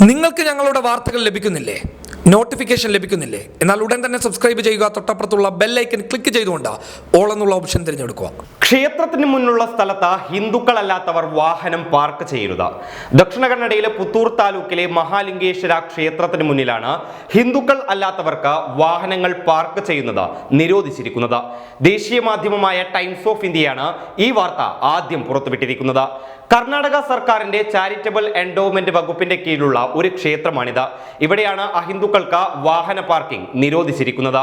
നിങ്ങൾക്ക് ഞങ്ങളുടെ വാർത്തകൾ ലഭിക്കുന്നില്ലേ? നോട്ടിഫിക്കേഷൻ ലഭിക്കുന്നില്ലേ? എന്നാൽ ഉടൻ തന്നെ സബ്സ്ക്രൈബ് ചെയ്യുക. തൊട്ടപ്പുറത്തുള്ള ബെല്ലൈക്കൻ ക്ലിക്ക് ചെയ്തുകൊണ്ട് ഓൾ എന്നുള്ള ഓപ്ഷൻ തിരഞ്ഞെടുക്കുക. ക്ഷേത്രത്തിന് മുന്നിലുള്ള സ്ഥലത്ത് ഹിന്ദുക്കളല്ലാത്തവർ വാഹനം പാർക്ക് ചെയ്യരുത്. ദക്ഷിണ കന്നഡയിലെ പുത്തൂർ താലൂക്കിലെ മഹാലിംഗേശ്വര ക്ഷേത്രത്തിന് മുന്നിലാണ് ഹിന്ദുക്കൾ അല്ലാത്തവർക്ക് വാഹനങ്ങൾ പാർക്ക് ചെയ്യുന്നത് നിരോധിച്ചിരിക്കുന്നത്. ദേശീയ മാധ്യമമായ ടൈംസ് ഓഫ് ഇന്ത്യയാണ് ഈ വാർത്ത ആദ്യം പുറത്തുവിട്ടിരിക്കുന്നത്. കർണാടക സർക്കാരിന്റെ ചാരിറ്റബിൾ എൻഡോവ്മെന്റ് വകുപ്പിന്റെ കീഴിലുള്ള ഒരു ക്ഷേത്രമാണിത്. ഇവിടെയാണ് അഹിന്ദുക്കൾക്ക് വാഹന പാർക്കിംഗ് നിരോധിച്ചിരിക്കുന്നത്.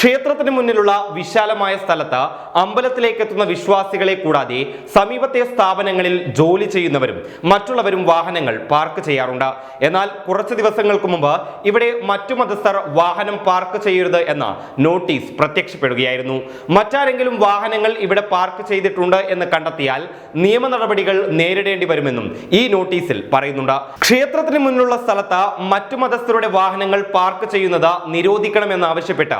ക്ഷേത്രത്തിന് മുന്നിലുള്ള വിശാലമായ സ്ഥലത്ത് അമ്പലത്തിലേക്ക് എത്തുന്ന വിശ്വാസികളെ കൂടാതെ സമീപത്തെ സ്ഥാപനങ്ങളിൽ ജോലി ചെയ്യുന്നവരും മറ്റുള്ളവരും വാഹനങ്ങൾ പാർക്ക് ചെയ്യാറുണ്ട്. എന്നാൽ കുറച്ച് ദിവസങ്ങൾക്ക് മുമ്പ് ഇവിടെ മറ്റു മതസ്ഥർ വാഹനം പാർക്ക് ചെയ്യരുത് എന്ന നോട്ടീസ് പ്രത്യക്ഷപ്പെടുകയായിരുന്നു. മറ്റാരെങ്കിലും വാഹനങ്ങൾ ഇവിടെ പാർക്ക് ചെയ്തിട്ടുണ്ട് എന്ന് കണ്ടെത്തിയാൽ നിയമ നടപടികൾ നേരിടേണ്ടി വരുമെന്നും ഈ നോട്ടീസിൽ പറയുന്നുണ്ട്. ക്ഷേത്രത്തിന് മുന്നിലുള്ള സ്ഥലത്ത് മറ്റു മതസ്ഥരുടെ വാഹനങ്ങൾ പാർക്ക് ചെയ്യുന്നത് നിരോധിക്കണമെന്നാവശ്യപ്പെട്ട്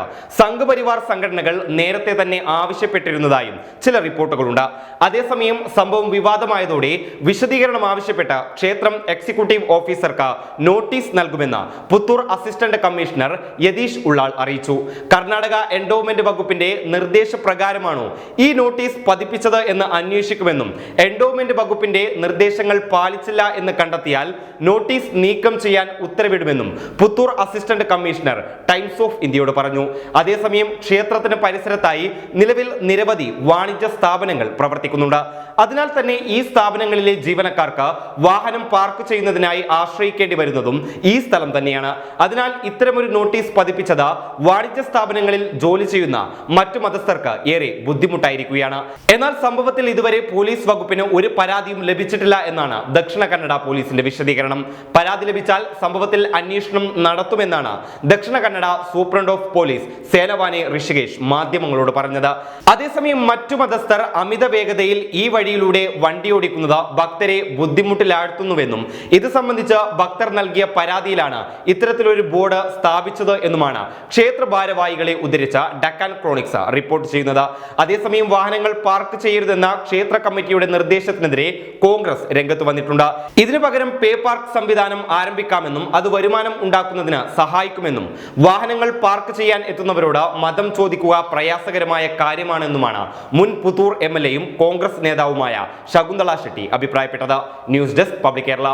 സംഘപരിവാർ സംഘടനകൾ നേരത്തെ തന്നെ ആവശ്യപ്പെട്ടിരുന്നതായും ചില റിപ്പോർട്ടുകളുണ്ട്. അതേസമയം സംഭവം വിവാദമായതോടെ വിശദീകരണം ആവശ്യപ്പെട്ട ക്ഷേത്രം എക്സിക്യൂട്ടീവ് ഓഫീസർക്ക് നോട്ടീസ് നൽകുമെന്ന് പുത്തൂർ അസിസ്റ്റന്റ് കമ്മീഷണർ യതീഷ് ഉള്ളാൾ അറിയിച്ചു. കർണാടക എൻഡോവ്മെന്റ് വകുപ്പിന്റെ നിർദ്ദേശപ്രകാരമാണോ ഈ നോട്ടീസ് പതിപ്പിച്ചത് എന്ന് അന്വേഷിക്കുമെന്നും എൻഡോമെന്റ് വകുപ്പിന്റെ നിർദ്ദേശങ്ങൾ പാലിച്ചില്ല എന്ന് കണ്ടെത്തിയാൽ നോട്ടീസ് നീക്കം ചെയ്യാൻ ഉത്തരവിടുമെന്നും Puttur assistant commissioner Times of ഇന്ത്യയോട് പറഞ്ഞു. അതേസമയം ക്ഷേത്രത്തിന് പരിസരത്തായി നിലവിൽ നിരവധി വാണിജ്യ സ്ഥാപനങ്ങൾ പ്രവർത്തിക്കുന്നുണ്ട്. അതിനാൽ തന്നെ ഈ സ്ഥാപനങ്ങളിലെ ജീവനക്കാർക്ക് വാഹനം പാർക്ക് ചെയ്യുന്നതിനായി ആശ്രയിക്കേണ്ടി വരുന്നതും ഈ സ്ഥലം തന്നെയാണ്. അതിനാൽ ഇത്തരമൊരു നോട്ടീസ് പതിപ്പിച്ചത് വാണിജ്യ സ്ഥാപനങ്ങളിൽ ജോലി ചെയ്യുന്ന മറ്റു മതസ്ഥർക്ക് ഏറെ ബുദ്ധിമുട്ടായിരിക്കുകയാണ്. എന്നാൽ സംഭവത്തിൽ ഇതുവരെ പോലീസ് വകുപ്പിന് ഒരു പരാതിയും ലഭിച്ചിട്ടില്ല എന്നാണ് ദക്ഷിണ കന്നഡ പോലീസിന്റെ വിശദീകരണം. പരാതി ലഭിച്ചാൽ സംഭവത്തിൽ അന്വേഷണം നടത്തുമെന്നാണ് Dakshina Kannada superintendent of police Sonawane Rishikesh മാധ്യമങ്ങളോട് പറഞ്ഞത്. അതേസമയം മറ്റു മതസ്ഥർ അമിത വേഗതയിൽ ഈ വഴിയിലൂടെ വണ്ടി ഓടിക്കുന്നത് ഭക്തരെ ബുദ്ധിമുട്ടിലാഴ്ത്തുന്നുവെന്നും ഇത് സംബന്ധിച്ച് ഭക്തർ നൽകിയ പരാതിയിലാണ് ഇത്തരത്തിലൊരു ബോർഡ് സ്ഥാപിച്ചത് എന്നുമാണ് ക്ഷേത്ര ഭാരവാഹികളെ ഉദ്ധരിച്ച ഡക്കാൻ ക്രോണിക്സ് റിപ്പോർട്ട് ചെയ്യുന്നത്. അതേസമയം വാഹനങ്ങൾ പാർക്ക് ചെയ്യരുതെന്ന ക്ഷേത്ര കമ്മിറ്റിയുടെ നിർദ്ദേശത്തിനെതിരെ കോൺഗ്രസ് രംഗത്ത് വന്നിട്ടുണ്ട്. ഇതിനു പകരം പേ പാർക്ക് സംവിധാനം ആരംഭിക്കാമെന്നും അത് വരുമാനം ഉണ്ടാക്കുന്നതിന് സഹായിക്കുമെന്നും വാഹനങ്ങൾ പാർക്ക് ചെയ്യാൻ എത്തുന്നവരോട് മതം ചോദിക്കുക പ്രയാസകരമായ കാര്യമാണെന്നുമാണ് മുൻ പുത്തൂർ എം കോൺഗ്രസ് നേതാവുമായ ശകുന്തള ഷെട്ടി അഭിപ്രായപ്പെട്ടത്. News desk public Kerala.